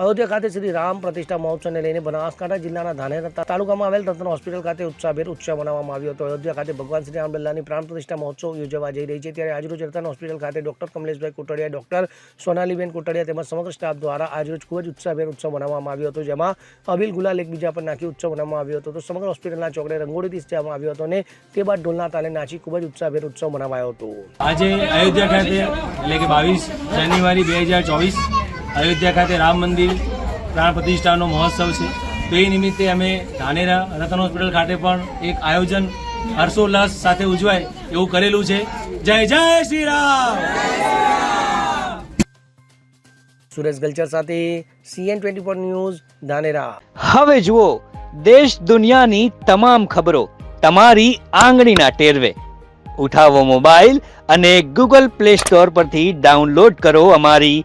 અયોધ્યા ખાતે શ્રી રામ પ્રતિષ્ઠા મહોત્સવને લઈને બનાસકાંઠા જિલ્લાના ધાનેરા તાલુકામાં આવેલ રત્ન હોસ્પિટલ ખાતે ઉત્સાહભેર ઉત્સવ મનાવવામાં આવ્યો હતો. અયોધ્યા ખાતે ભગવાન શ્રી રામલલ્લાની પ્રાણ પ્રતિષ્ઠા મહોત્સવ યોજવા જઈ રહી છે. ત્યારે આજરોજ રતન હોસ્પિટલ ખાતે ડોક્ટર કમલેશભાઈ કુટડિયા, ડોક્ટર સોનાલીબેન કુટડિયા તેમજ સમગ્ર સ્ટાફ દ્વારા આજરોજ ખૂબ જ ઉત્સાહભેર ઉત્સવ મનાવવામાં આવ્યો હતો. જેમાં અબીલ ગુલાલ એકબીજા પર નાખી ઉત્સવ મનાવવામાં આવ્યો હતો. તો સમગ્ર હોસ્પિટલના ચોકડે રંગોળીથી સજાવવામાં આવ્યો હતો અને તે બાદ ઢોલના તાલે નાચી ખૂબ જ ઉત્સાહભેર ઉત્સવ મનાવાયો હતો. આજે અયોધ્યા ખાતે એટલે કે બાવીસ જાન્યુઆરી બે હજાર ચોવીસ અયોધ્યા ખાતે રામ મંદિર પ્રાણ પ્રતિષ્ઠાનો મહોત્સવ છે. તો એ નિમિત્તે અમે ધાનેરા રતન હોસ્પિટલ ખાતે પણ એક આયોજન હર્ષોલ્લાસ સાથે ઉજવાય એવું કરેલું છે. જય જય શ્રી રામ! સુરેશ ગલચર સાથે CN twenty four news Dhanera. હવે જુઓ દેશ દુનિયાની તમામ ખબરો તમારી આંગળીના ટેરવે. ઉઠાવો મોબાઈલ અને ગૂગલ પ્લે સ્ટોર પરથી ડાઉનલોડ કરો અમારી